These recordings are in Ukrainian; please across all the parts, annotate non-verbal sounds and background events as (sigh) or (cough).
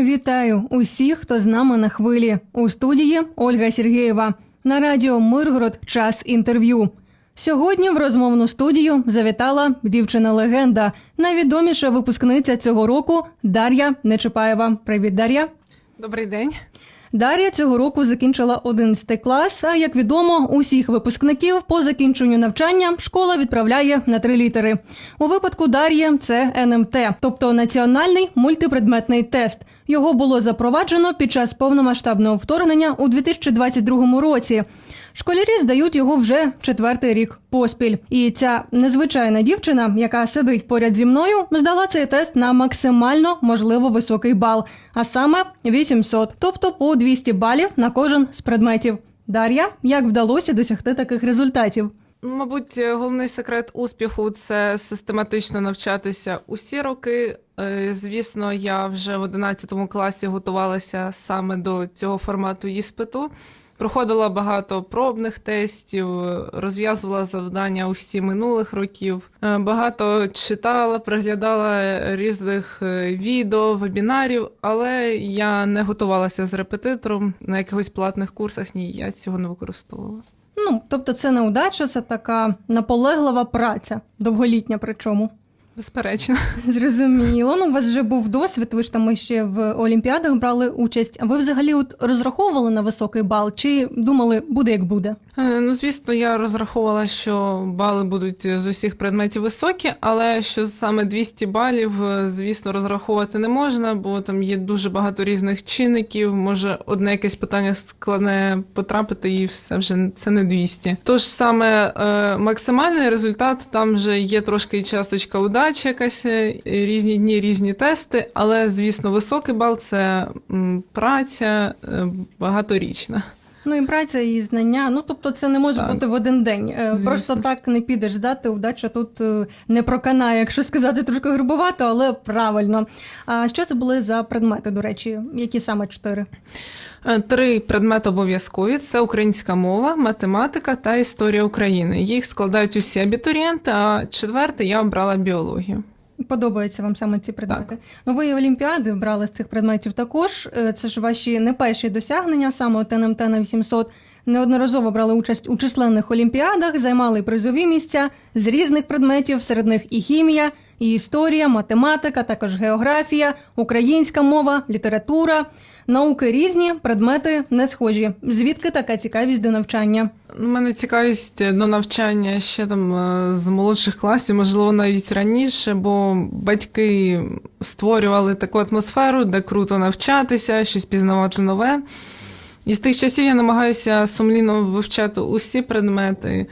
Вітаю усіх, хто з нами на хвилі. У студії Ольга Сергієва. На радіо Миргород час інтерв'ю. Сьогодні в розмовну студію завітала дівчина-легенда, найвідоміша випускниця цього року Дар'я Нечипаєва. Привіт, Дар'я. Добрий день. Дар'я цього року закінчила 11 клас. А як відомо, усіх випускників по закінченню навчання школа відправляє на три літери. У випадку Дар'ї це НМТ, тобто національний мультипредметний тест. Його було запроваджено під час повномасштабного вторгнення у 2022 році. Школярі здають його вже четвертий рік поспіль. І ця незвичайна дівчина, яка сидить поряд зі мною, здала цей тест на максимально можливо високий бал, а саме 800, тобто по 200 балів на кожен з предметів. Дар'я, як вдалося досягти таких результатів? Мабуть, головний секрет успіху це систематично навчатися усі роки. Е, Звісно, я вже в 11 класі готувалася саме до цього формату іспиту. Проходила багато пробних тестів, розв'язувала завдання усі минулих років. Е, Багато читала, приглядала різних е, відео, вебінарів, але я не готувалася з репетитором на якихось платних курсах. Ні, я цього не використовувала. Ну, тобто, це не удача, це така наполеглива праця, довголітня причому. Безперечно. (laughs) Зрозуміло. Ну, у вас вже був досвід. Ви ж там ще в Олімпіадах брали участь. А ви взагалі от розраховували на високий бал? Чи думали, буде як буде? Е, Ну, звісно, я розраховувала, що бали будуть з усіх предметів високі, але що саме 200 балів, е, звісно, розраховувати не можна, бо там є дуже багато різних чинників. Може, одне якесь питання складне потрапити, і все вже це не 200. Тож саме е, максимальний результат там вже є трошки часточка удачі, якась е, різні дні, різні тести. Але звісно, високий бал це праця е, багаторічна. Ну і праця і знання. Ну тобто, це не може Так. бути в один день. Е, Звісно. Просто так не підеш здати. Удача тут е, не проканає, якщо сказати трошки грубовато, але правильно. А що це були за предмети? До речі, які саме чотири? Е, Три предмети обов'язкові: це українська мова, математика та історія України. Їх складають усі абітурієнти, а четвертий я обрала біологію. Подобаються вам саме ці предмети. Ну, ви і Олімпіади брали з цих предметів також. Е, Це ж ваші не перші досягнення, саме от НМТ на 800. Неодноразово брали участь у численних олімпіадах, займали призові місця з різних предметів, серед них і хімія, і історія, математика, також географія, українська мова, література. Науки різні, предмети не схожі. Звідки така цікавість до навчання? У мене цікавість до навчання ще там е, з молодших класів, можливо, навіть раніше, бо батьки створювали таку атмосферу, де круто навчатися, щось пізнавати нове. І з тих часів я намагаюся сумлінно вивчати усі предмети.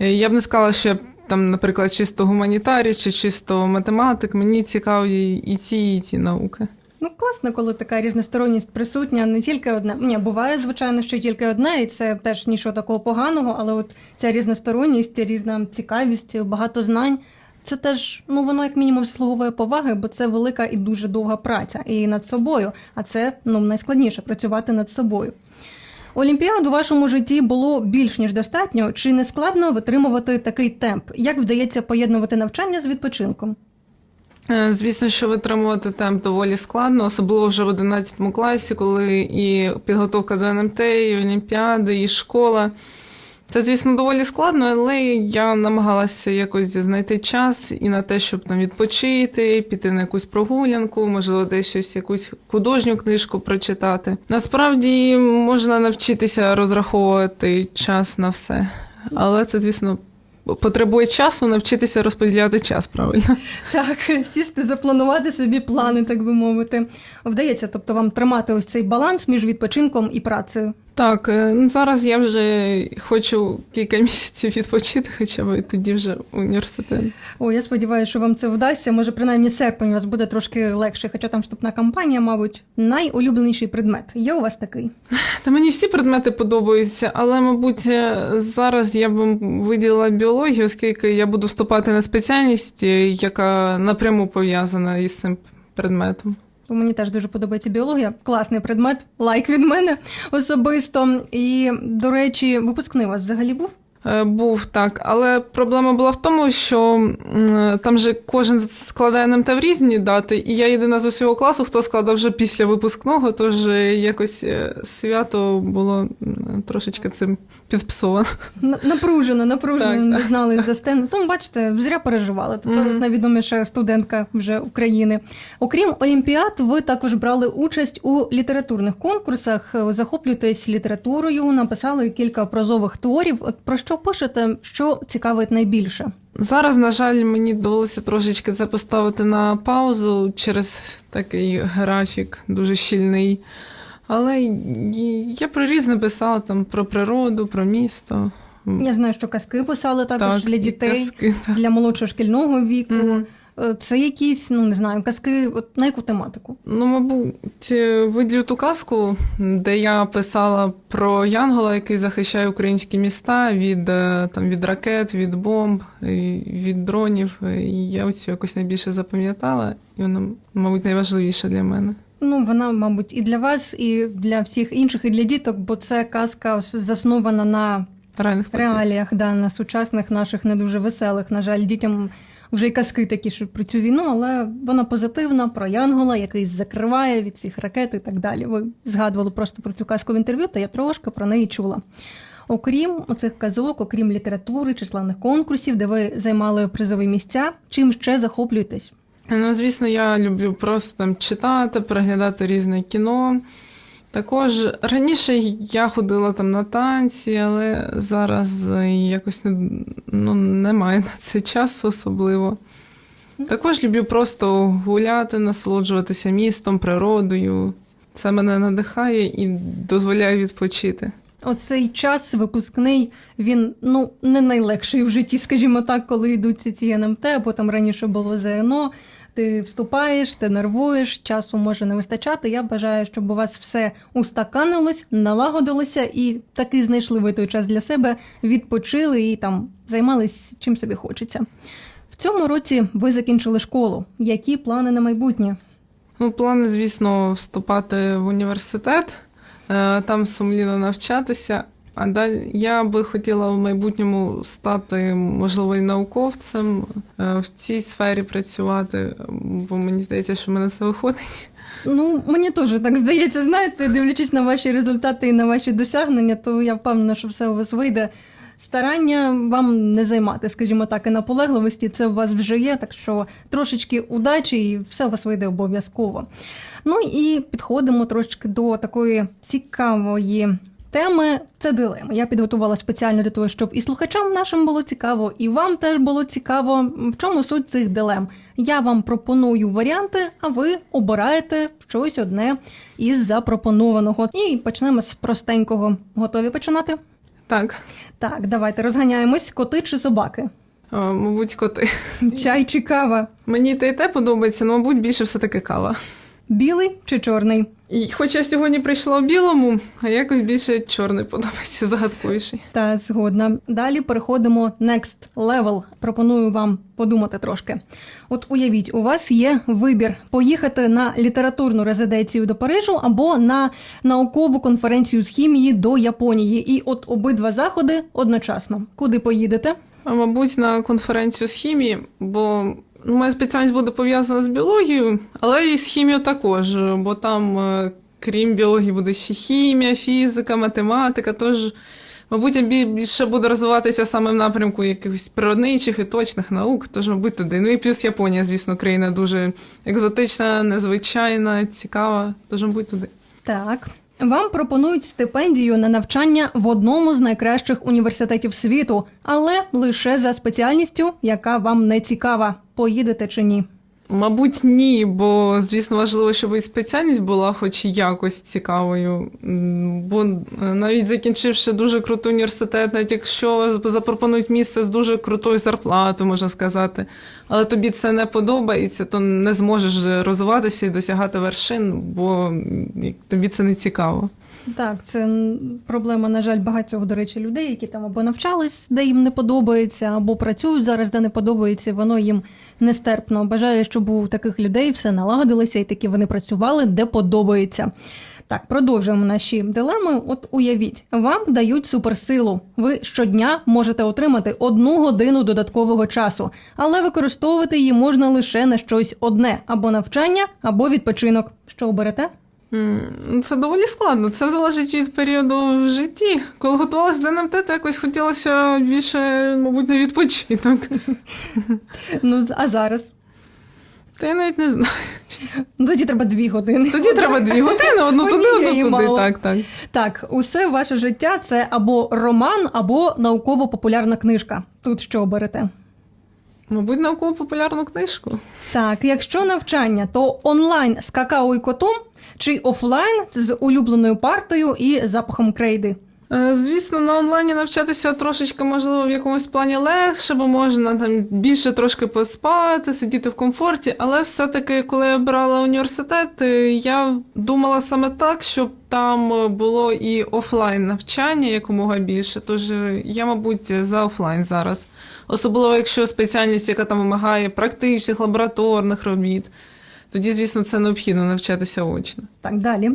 Е, Я б не сказала, що я там, наприклад, чисто гуманітарій чи чисто математик. Мені цікаві і ці, і ці науки. Ну, класно, коли така різносторонність присутня, не тільки одна. Ні, буває, звичайно, що тільки одне, і це теж нічого такого поганого, але от ця різносторонність, різна цікавість, багато знань. Це теж, ну воно як мінімум заслуговує поваги, бо це велика і дуже довга праця і над собою. А це ну найскладніше працювати над собою. Олімпіад у вашому житті було більш ніж достатньо. Чи не складно витримувати такий темп? Як вдається поєднувати навчання з відпочинком? Е, Звісно, що витримувати темп доволі складно, особливо вже в 11 класі, коли і підготовка до НМТ, і Олімпіади, і школа. Це, звісно, доволі складно, але я намагалася якось знайти час і на те, щоб там відпочити, піти на якусь прогулянку, можливо, десь щось, якусь художню книжку прочитати. Насправді можна навчитися розраховувати час на все, але це, звісно, потребує часу навчитися розподіляти час правильно. Так, сісти, запланувати собі плани, так би мовити. Вдається, тобто вам тримати ось цей баланс між відпочинком і працею. Так, е, ну, зараз я вже хочу кілька (laughs) місяців відпочити, хоча б і тоді вже університет. О, я сподіваюся, що вам це вдасться. Може, принаймні серпень у вас буде трошки легше, хоча там вступна кампанія, мабуть, найулюбленіший предмет. Є у вас такий? (laughs) Та мені всі предмети подобаються, але, мабуть, е, зараз я б виділила біологію, оскільки я буду вступати на спеціальність, е, яка напряму пов'язана із цим предметом. Мені теж дуже подобається біологія. Класний предмет, лайк від мене особисто. І, до речі, випускний у вас взагалі був? Е, Був так, але проблема була в тому, що там же кожен складає НМТ в різні дати, і я єдина з усього класу, хто складав вже після випускного, тож е, якось е, свято було трошечки цим підпсовано. Напружено, напружено Так, не так. знали за стену. Тому бачите, зря переживали. Тепер Мгм. от найвідоміша студентка вже України. Окрім олімпіад, ви також брали участь у літературних конкурсах, захоплюєтесь літературою, написали кілька прозових творів. От про що пишете, що цікавить найбільше? Зараз, на жаль, мені довелося трошечки це поставити на паузу через такий графік дуже щільний. Але я про різне писала там про природу, про місто. Я знаю, що казки писали також Так, для дітей, казки, так. для молодшого шкільного віку. Мгм. Е, Це якісь, ну не знаю, казки, от на яку тематику? Ну, мабуть, е, виділю ту казку, де я писала про Янгола, який захищає українські міста від, е, там, від ракет, від бомб, від дронів. І я оцю якось найбільше запам'ятала, і вона, мабуть, найважливіша для мене. Ну, вона, мабуть, і для вас, і для всіх інших, і для діток, бо це казка заснована на Реальних реаліях, да, на сучасних наших не дуже веселих. На жаль, дітям вже й казки такі, що про цю війну, але вона позитивна, про Янгола, який закриває від цих ракет і так далі. Ви згадували просто про цю казку в інтерв'ю, та я трошки про неї чула. Окрім оцих казок, окрім літератури, численних конкурсів, де ви займали призові місця, чим ще захоплюєтесь? Ну, звісно, я люблю просто там читати, переглядати різне кіно. Також раніше я ходила там на танці, але зараз е, якось не, ну, немає на це часу особливо. Також люблю просто гуляти, насолоджуватися містом, природою. Це мене надихає і дозволяє відпочити. Оцей час випускний, він ну не найлегший в житті, скажімо так, коли йдуть ці ці НМТ, або там раніше було ЗНО. Ти вступаєш, ти нервуєш, часу може не вистачати. Я бажаю, щоб у вас все устаканилось, налагодилося і таки знайшли ви той час для себе, відпочили і там займались чим собі хочеться. В цьому році ви закінчили школу. Які плани на майбутнє? Ну, плани, звісно, вступати в університет, е, там сумлінно навчатися. А далі я би хотіла в майбутньому стати, можливо, і науковцем, е, в цій сфері працювати, бо мені здається, що в мене це виходить. Ну, мені теж так здається, знаєте, дивлячись на ваші результати і на ваші досягнення, то я впевнена, що все у вас вийде. Старання вам не займати, скажімо так, і наполегливості це у вас вже є, так що трошечки удачі і все у вас вийде обов'язково. Ну і підходимо трошечки до такої цікавої теми. Це дилеми. Я підготувала спеціально для того, щоб і слухачам нашим було цікаво, і вам теж було цікаво. В чому суть цих дилем? Я вам пропоную варіанти, а ви обираєте щось одне із запропонованого. І почнемо з простенького. Готові починати? Так, Так, давайте розганяємось. Коти чи собаки? мабуть, коти. Чай чи кава? Мені те і те подобається, але, мабуть, більше все-таки кава. Білий чи чорний? І хоча я сьогодні прийшла в білому, а якось більше чорний подобається, загадковіший. Та згодна. Далі переходимо next level. Пропоную вам подумати трошки. От уявіть, у вас є вибір поїхати на літературну резиденцію до Парижу або на наукову конференцію з хімії до Японії. І от обидва заходи одночасно. Куди поїдете? А, Мабуть, на конференцію з хімії, бо моя спеціальність буде пов'язана з біологією, але і з хімією також, бо там, е, крім біології, буде ще хімія, фізика, математика. Тож, мабуть, я більше буду розвиватися саме в напрямку якихось природничих і точних наук, тож, мабуть, туди. Ну і плюс Японія, звісно, країна дуже екзотична, незвичайна, цікава, тож, мабуть, туди. Так. Вам пропонують стипендію на навчання в одному з найкращих університетів світу, але лише за спеціальністю, яка вам не цікава. Поїдете чи ні? Мабуть, ні, бо звісно важливо, щоб і спеціальність була хоч якось цікавою. Бо е, навіть закінчивши дуже крутий університет, навіть якщо запропонують місце з дуже крутою зарплатою, можна сказати, але тобі це не подобається, то не зможеш розвиватися і досягати вершин, бо тобі це не цікаво. Так, це проблема, на жаль, багатьох, до речі, людей, які там або навчались, де їм не подобається, або працюють зараз, де не подобається, і воно їм нестерпно. Бажаю, щоб у таких людей все налагодилося, і таки вони працювали, де подобається. Так, продовжуємо наші дилеми. От уявіть, вам дають суперсилу. Ви щодня можете отримати одну годину додаткового часу, але використовувати її можна лише на щось одне: або навчання, або відпочинок. Що оберете? Це доволі складно. Це залежить від періоду в житті. Коли готувалася до НМТ, то якось хотілося більше, мабуть, на відпочинок. (laughs) Ну а зараз? Та я навіть не знаю. Ну, тоді треба дві години. Тоді треба дві години, одну туди, одну туди. мало. Так, так. Так, усе ваше життя це або роман, або науково-популярна книжка. Тут що оберете? Мабуть, науково-популярну книжку. Так, якщо навчання, то онлайн з какао і котом, чи офлайн з улюбленою партою і запахом крейди. Е, Звісно, на онлайні навчатися трошечки, можливо, в якомусь плані легше, бо можна там більше трошки поспати, сидіти в комфорті. Але все-таки, коли я обирала університет, е, я думала саме так, щоб там е, було і офлайн навчання якомога більше. Тож я, мабуть, за офлайн зараз. Особливо, якщо спеціальність, яка там вимагає практичних лабораторних робіт. Тоді, звісно, це необхідно навчатися очно. Так, далі.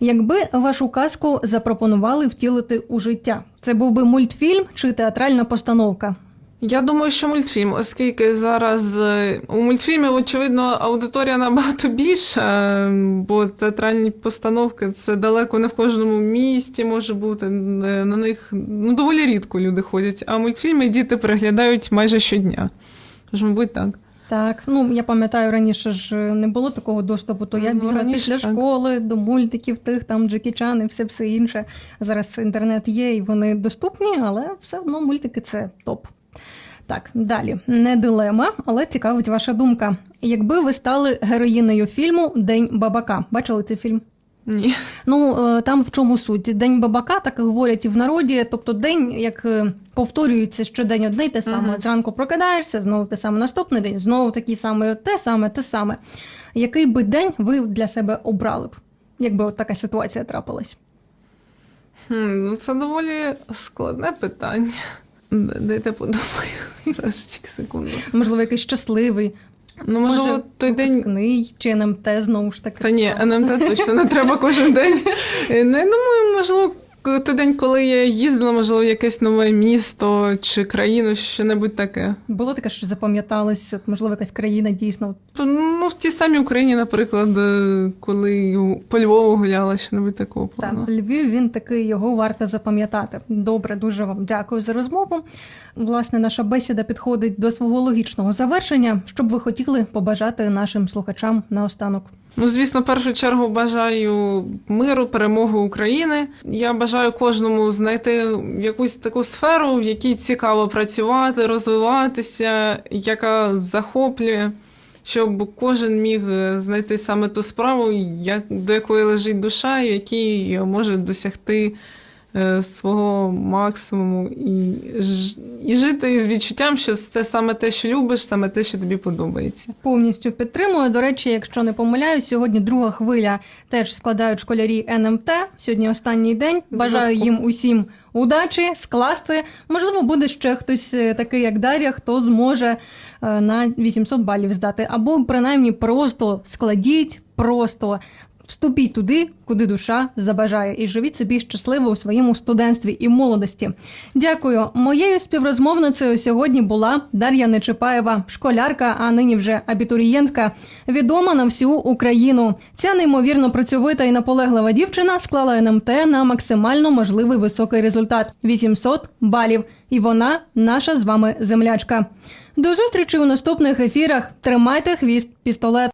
Якби вашу казку запропонували втілити у життя, це був би мультфільм чи театральна постановка? Я думаю, що мультфільм, оскільки зараз е, у мультфільмі, очевидно, аудиторія набагато більша, е, бо театральні постановки це далеко не в кожному місті може бути. е, На них ну, доволі рідко люди ходять, а мультфільми діти переглядають майже щодня. Тож, мабуть, так. Так, ну я пам'ятаю, раніше ж не було такого доступу, то я Ну, бігала раніше після так. школи до мультиків, тих там Джекі Чан і все все інше. Зараз інтернет є і вони доступні, але все одно мультики це топ. Так, далі не дилема, але цікавить ваша думка. Якби ви стали героїнею фільму День бабака, бачили цей фільм? Ні. Ну е, там в чому суть? День бабака, так і говорять і в народі. Тобто день, як е, повторюється щодень одне й те саме. Ага. Зранку прокидаєшся, знову те саме наступний день, знову такий самий, те саме, те саме. Який би день ви для себе обрали б? Якби от така ситуація трапилась? Хм, ну, це доволі складне питання. Дайте подумаю (laughs) трошечки секунду. Можливо, якийсь щасливий, Ну, можливо, може, той день випускний, чи НМТ знову ж таки. Та ні, НМТ точно не треба кожен день. Не, (laughs) Ну, думаю, можливо, той день, коли я їздила, можливо, в якесь нове місто чи країну, що-небудь таке. Було таке, що запам'яталось, от, можливо, якась країна дійсно. Ну, в тій самій Україні, наприклад, е, коли по Львову гуляла, що-небудь такого Так. Львів він такий, його варто запам'ятати. Добре, дуже вам дякую за розмову. Власне, наша бесіда підходить до свого логічного завершення. Що б ви хотіли побажати нашим слухачам наостанок? Ну, звісно, в першу чергу бажаю миру, перемоги України. Я бажаю кожному знайти якусь таку сферу, в якій цікаво працювати, розвиватися, яка захоплює, щоб кожен міг знайти саме ту справу, до якої лежить душа, і якій може досягти е, свого максимуму і, і жити із відчуттям, що це саме те, що любиш, саме те, що тобі подобається. Повністю підтримую. До речі, якщо не помиляюсь, сьогодні друга хвиля теж складають школярі НМТ. Сьогодні останній день. Бажаю їм усім удачі, скласти. Можливо, буде ще хтось е, такий, як Дар'я, хто зможе е, на 800 балів здати, або принаймні просто складіть, просто. Вступіть туди, куди душа забажає, і живіть собі щасливо у своєму студентстві і молодості. Дякую. Моєю співрозмовницею сьогодні була Дар'я Нечипаєва, школярка, а нині вже абітурієнтка, відома на всю Україну. Ця неймовірно працьовита і наполеглива дівчина склала НМТ на максимально можливий високий результат 800 балів. І вона наша з вами землячка. До зустрічі у наступних ефірах. Тримайте хвіст пістолет.